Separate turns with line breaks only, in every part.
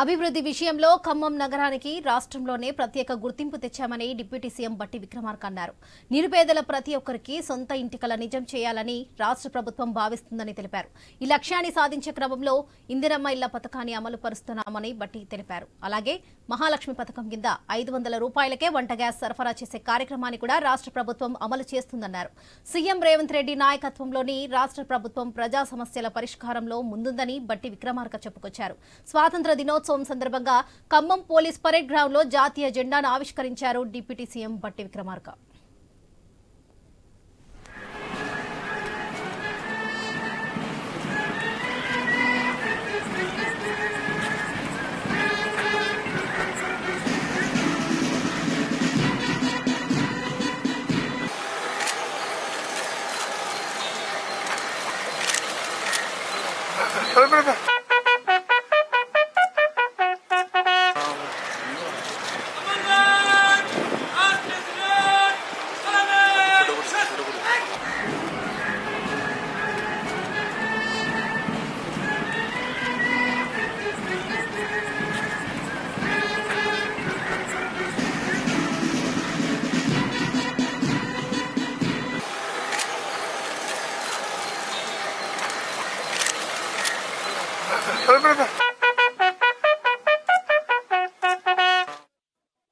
అభివృద్ధి విషయంలో ఖమ్మం నగరానికి రాష్ట్రంలోనే ప్రత్యేక గుర్తింపు తెచ్చామని డిప్యూటీ సీఎం బట్టి విక్రమార్క అన్నారు. నిరుపేదల ప్రతి ఒక్కరికి సొంత ఇంటికల నిజం చేయాలని రాష్ట్ర ప్రభుత్వం భావిస్తుందని తెలిపారు. ఈ లక్ష్యాన్ని సాధించే క్రమంలో ఇందిరమ్మ ఇళ్ళ పథకాన్ని అమలు పరుస్తున్నామని బట్టి తెలిపారు. అలాగే మహాలక్ష్మి పథకం కింద ఐదు వందల రూపాయలకే వంట గ్యాస్ సరఫరా చేసే కార్యక్రమాన్ని కూడా రాష్ట్ర ప్రభుత్వం అమలు చేస్తుందన్నారు. సీఎం రేవంత్ రెడ్డి నాయకత్వంలోని రాష్ట్ర ప్రభుత్వం ప్రజా సమస్యల పరిష్కారంలో ముందుందని బట్టి విక్రమార్క చెప్పుకొచ్చారు. స్వాతంత్ర దినోత్సవం సందర్భంగా ఖమ్మం పోలీస్ పరేడ్ గ్రౌండ్లో జాతీయ జెండాను ఆవిష్కరించారు డిప్యూటీ సీఎం బట్టి విక్రమార్క.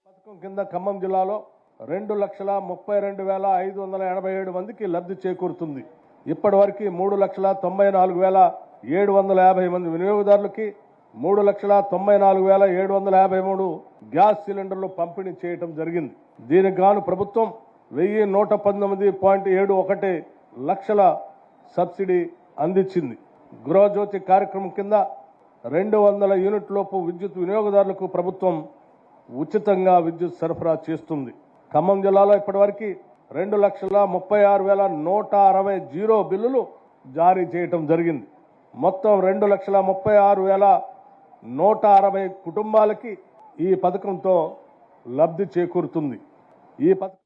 పథకం కింద ఖమ్మం జిల్లాలో రెండు లక్షల ముప్పై రెండు వేల ఐదు వందల ఎనభై ఏడు మందికి లబ్ధి చేకూరుతుంది. ఇప్పటి వరకు మూడు లక్షల తొంభై నాలుగు వేల ఏడు వందల యాభై మంది వినియోగదారులకి మూడు లక్షల తొంభై నాలుగు వేల ఏడు వందల యాభై మూడు గ్యాస్ సిలిండర్లు పంపిణీ చేయటం జరిగింది. దీనికి గాను ప్రభుత్వం వెయ్యి నూట పంతొమ్మిది పాయింట్ ఏడు ఒకటి లక్షల సబ్సిడీ అందించింది. గృహజ్యోతి కార్యక్రమం కింద రెండు వందల యూనిట్లోపు విద్యుత్ వినియోగదారులకు ప్రభుత్వం ఉచితంగా విద్యుత్ సరఫరా చేస్తుంది. ఖమ్మం జిల్లాలో ఇప్పటివరకు రెండు లక్షల ముప్పై ఆరు వేల నూట అరవై జీరో బిల్లులు జారీ చేయటం జరిగింది. మొత్తం రెండు లక్షల ముప్పై ఆరు వేల నూట అరవై కుటుంబాలకి ఈ పథకంతో లబ్ధి చేకూరుతుంది. ఈ పథకం